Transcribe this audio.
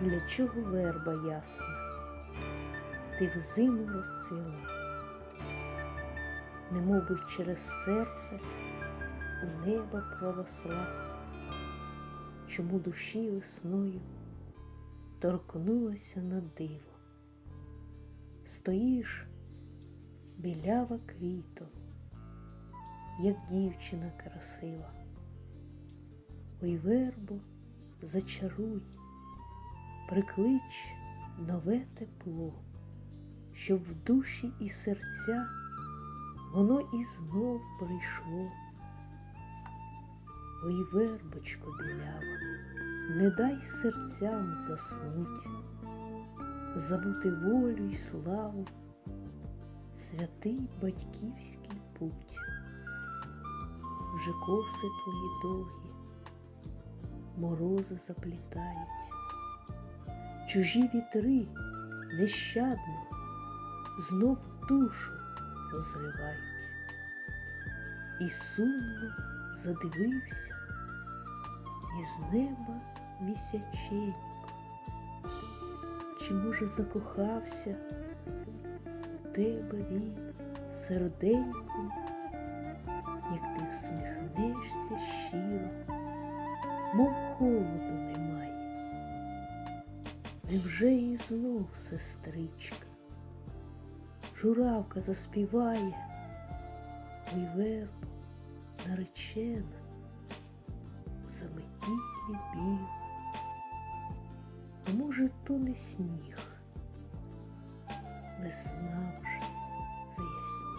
Для чого верба ясна? Ти в зиму розцвіла, немов би через серце у небо проросла, чому душі весною торкнулася на диво. Стоїш білява квітом, як дівчина красива. Ой, вербо, зачаруй, приклич нове тепло, щоб в душі і серця воно і знов прийшло. Ой, вербочко білява, не дай серцям заснуть, забути волю й славу, святий батьківський путь. Вже коси твої довгі, морози заплітають, чужі вітри нещадно знов душу розривають. І сумно задивився із неба місяченько, чи, може, закохався у тебе він серденьком, як ти всміхнешся щиро, мов холоду немає. Невже і знов, сестричка, журавка заспіває, ой верб наречена у заметілі біла, а може, то не сніг, весна вже заясніла.